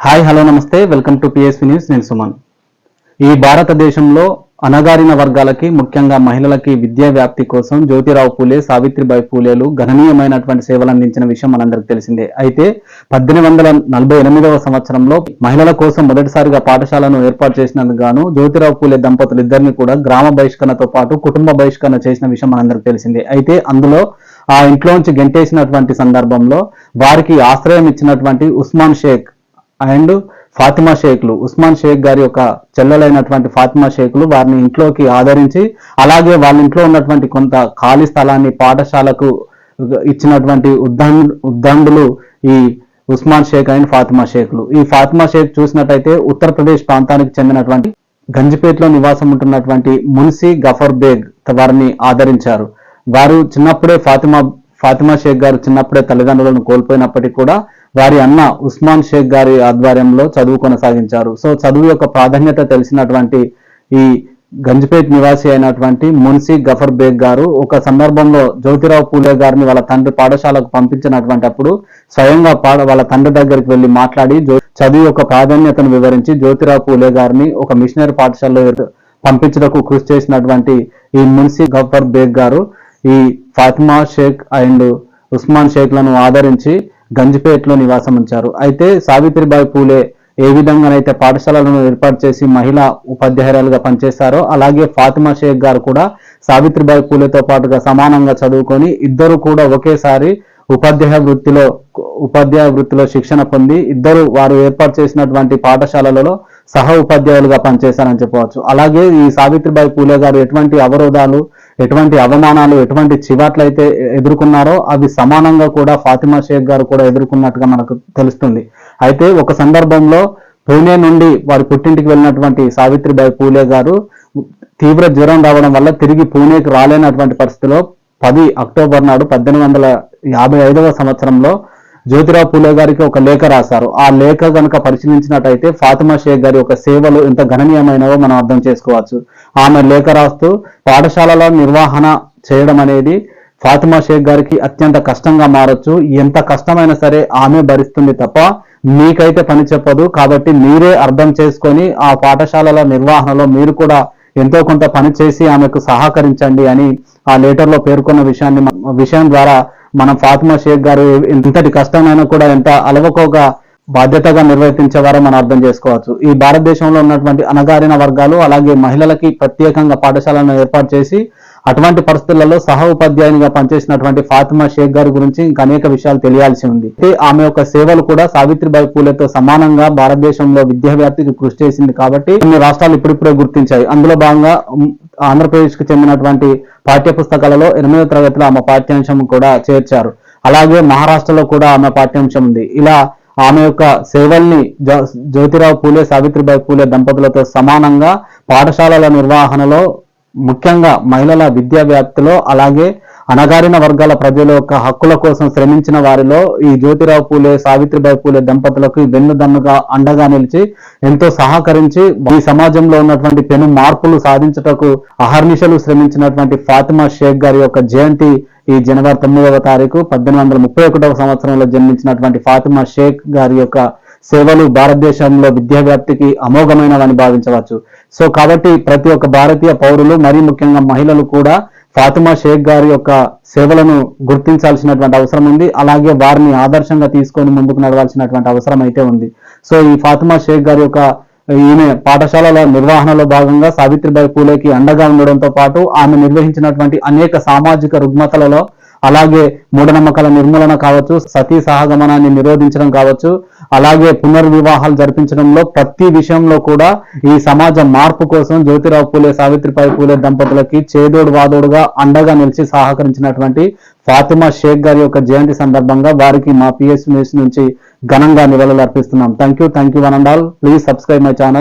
Hi hello namaste. Welcome to PSV news నేను సుమన్. ఈ భారతదేశంలో అణగారిన వర్గాలకి ముఖ్యంగా మహిళలకి విద్యా వ్యాప్తి కోసం జ్యోతిరావు పూలే సావిత్రిబాయి పూలేలు గణనీయమైనటువంటి సేవలు అందించిన విషయం మనందరికి తెలిసిందే. అయితే పద్దెనిమిది వందల నలభై ఎనిమిదవ సంవత్సరంలో మహిళల కోసం మొదటిసారిగా పాఠశాలను ఏర్పాటు చేసినందుకు గాను జ్యోతిరావు పూలే దంపతులు ఇద్దరిని కూడా గ్రామ బహిష్కరణతో పాటు కుటుంబ బహిష్కరణ చేసిన విషయం మనందరికి తెలిసిందే. అయితే అందులో ఆ ఇంట్లోంచి గెంటేసినటువంటి సందర్భంలో వారికి ఆశ్రయం ఇచ్చినటువంటి ఉస్మాన్ షేక్ అండ్ ఫాతిమా షేక్లు ఉస్మాన్ షేక్ గారి యొక్క చెల్లెలైనటువంటి ఫాతిమా షేక్లు వారిని ఇంట్లోకి ఆదరించి అలాగే వాళ్ళ ఇంట్లో ఉన్నటువంటి కొంత ఖాళీ స్థలాన్ని పాఠశాలకు ఇచ్చినటువంటి ఉద్దండు ఉద్దండులు ఈ ఉస్మాన్ షేక్ అండ్ ఫాతిమా షేక్లు. ఈ ఫాతిమా షేక్ చూసినట్టయితే ఉత్తరప్రదేశ్ ప్రాంతానికి చెందినటువంటి గంజిపేటలో నివాసం ఉంటున్నటువంటి మున్సి గఫర్ బేగ్ వారిని ఆదరించారు. వారు చిన్నప్పుడే ఫాతిమా ఫాతిమా షేక్ గారు చిన్నప్పుడే తల్లిదండ్రులను కోల్పోయినప్పటికీ కూడా వారి అన్న ఉస్మాన్ షేక్ గారి ఆధ్వర్యంలో చదువు కొనసాగించారు. సో చదువు యొక్క ప్రాధాన్యత తెలిసినటువంటి ఈ గంజిపేట్ నివాసి అయినటువంటి మున్సీ గఫర్ బేగ్ గారు ఒక సందర్భంలో జ్యోతిరావు పూలే గారిని వాళ్ళ తండ్రి పాఠశాలకు పంపించినటువంటి అప్పుడు స్వయంగా పాడ వాళ్ళ తండ్రి దగ్గరికి వెళ్ళి మాట్లాడి చదువు యొక్క ప్రాధాన్యతను వివరించి జ్యోతిరావు పూలే గారిని ఒక మిషనరీ పాఠశాలలో పంపించడకు కృషి చేసినటువంటి ఈ మున్సీ గఫర్ బేగ్ గారు ఈ ఫాతిమా షేక్ అండ్ ఉస్మాన్ షేక్లను ఆదరించి గంజిపేటలో నివాసం ఉంచారు. అయితే సావిత్రిబాయి పూలే ఏ విధంగానైతే పాఠశాలలను ఏర్పాటు చేసి మహిళా ఉపాధ్యాయురాలుగా పనిచేశారో అలాగే ఫాతిమా షేక్ గారు కూడా సావిత్రిబాయి పూలేతో పాటుగా సమానంగా చదువుకొని ఇద్దరు కూడా ఒకేసారి ఉపాధ్యాయ వృత్తిలో ఉపాధ్యాయ వృత్తిలో శిక్షణ పొంది ఇద్దరు వారు ఏర్పాటు చేసినటువంటి పాఠశాలలలో సహ ఉపాధ్యాయులుగా పనిచేశారని చెప్పవచ్చు. అలాగే ఈ సావిత్రిబాయి పూలే గారు ఎటువంటి అవరోధాలు ఎటువంటి అవమానాలు ఎటువంటి చివాట్లు అయితే ఎదుర్కొన్నారో అవి సమానంగా కూడా ఫాతిమా షేక్ గారు కూడా ఎదుర్కొన్నట్టుగా మనకు తెలుస్తుంది. అయితే ఒక సందర్భంలో పూణే నుండి వారి పుట్టింటికి వెళ్ళినటువంటి సావిత్రిబాయి పూలే గారు తీవ్ర జ్వరం రావడం వల్ల తిరిగి పూణేకి రాలేనటువంటి పరిస్థితిలో పది అక్టోబర్ నాడు పద్దెనిమిది వందల యాభై ఐదవ సంవత్సరంలో జ్యోతిరావు పూలే గారికి ఒక లేఖ రాశారు. ఆ లేఖ కనుక పరిశీలించినట్టయితే ఫాతిమా షేక్ గారి యొక్క సేవలు ఎంత గణనీయమైనవో మనం అర్థం చేసుకోవచ్చు. ఆమె లేఖ రాస్తూ పాఠశాలల నిర్వహణ చేయడం అనేది ఫాతిమా షేక్ గారికి అత్యంత కష్టంగా మారచ్చు. ఎంత కష్టమైనా సరే ఆమె భరిస్తుంది తప్ప మీకైతే పని చెప్పదు. కాబట్టి మీరే అర్థం చేసుకొని ఆ పాఠశాలల నిర్వహణలో మీరు కూడా ఎంతో కొంత పని చేసి ఆమెకు సహకరించండి అని ఆ లెటర్లో పేర్కొన్న విషయాన్ని విషయం ద్వారా మనం ఫాతిమా షేక్ గారు ఎంతటి కష్టమైనా కూడా ఎంత అలవకోగా బాధ్యతగా నిర్వర్తించేవారో మనం అర్థం చేసుకోవచ్చు. ఈ భారతదేశంలో ఉన్నటువంటి అణగారిన వర్గాలు అలాగే మహిళలకి ప్రత్యేకంగా పాఠశాలను ఏర్పాటు చేసి అటువంటి పరిస్థితులలో సహ ఉపాధ్యాయునిగా పనిచేసినటువంటి ఫాతిమా షేక్ గారి గురించి ఇంకా అనేక విషయాలు తెలియాల్సి ఉంది. ఆమె యొక్క సేవలు కూడా సావిత్రిబాయి పూలేతో సమానంగా భారతదేశంలో విద్యా వ్యాప్తికి కృషి చేసింది కాబట్టి కొన్ని రాష్ట్రాలు ఇప్పుడిప్పుడే గుర్తించాయి. అందులో భాగంగా ఆంధ్రప్రదేశ్కు చెందినటువంటి పాఠ్య పుస్తకాలలో ఎనిమిదవ తరగతిలో ఆమె పాఠ్యాంశం కూడా చేర్చారు. అలాగే మహారాష్ట్రలో కూడా ఆమె పాఠ్యాంశం ఉంది. ఇలా ఆమె యొక్క సేవల్ని జ్యోతిరావు పూలే సావిత్రిబాయి పూలే దంపతులతో సమానంగా పాఠశాలల నిర్వహణలో ముఖ్యంగా మహిళల విద్యా వ్యాప్తిలో అలాగే అణగారిన వర్గాల ప్రజల యొక్క హక్కుల కోసం శ్రమించిన వారిలో ఈ జ్యోతిరావు పూలే సావిత్రిబాయి పూలే దంపతులకు వెన్నుదన్నుగా అండగా నిలిచి ఎంతో సహకరించి ఈ సమాజంలో ఉన్నటువంటి పెను మార్పులు సాధించుటకు అహర్నిశలు శ్రమించినటువంటి ఫాతిమా షేక్ గారి యొక్క జయంతి ఈ జనవరి తొమ్మిదవ తారీఖు పద్దెనిమిది వందల ముప్పై ఒకటవ సంవత్సరంలో జన్మించినటువంటి ఫాతిమా షేక్ గారి యొక్క సేవలు భారతదేశంలో విద్యా వ్యాప్తికి అమోఘమైనవని భావించవచ్చు. సో కాబట్టి ప్రతి ఒక్క భారతీయ పౌరులు మరీ ముఖ్యంగా మహిళలు కూడా ఫాతిమా షేక్ గారి యొక్క సేవలను గుర్తించాల్సినటువంటి అవసరం ఉంది. అలాగే వారిని ఆదర్శంగా తీసుకొని ముందుకు నడవాల్సినటువంటి అవసరం అయితే ఉంది. సో ఈ ఫాతిమా షేక్ గారి యొక్క ఈమె పాఠశాలల నిర్వహణలో భాగంగా సావిత్రిబాయి పూలేకి అండగా ఉండడంతో పాటు ఆమె నిర్వహించినటువంటి అనేక సామాజిక రుగ్మతలలో అలాగే మూఢనమ్మకాల నిర్మూలన కావచ్చు సతీ సహగమనాన్ని నిరోధించడం కావచ్చు అలాగే పునర్వివాహాలు జరిపించడంలో ప్రతి విషయంలో కూడా ఈ సమాజ మార్పు కోసం జ్యోతిరావు పూలే సావిత్రిబాయి పూలే దంపతులకి చేదోడు వాదోడుగా అండగా నిలిచి సహకరించినటువంటి ఫాతిమా షేక్ గారి యొక్క జయంతి సందర్భంగా వారికి మా పిఎస్ న్యూస్ నుంచి ఘనంగా నివాళులు అర్పిస్తున్నాం thank you thank you one and all please subscribe my channel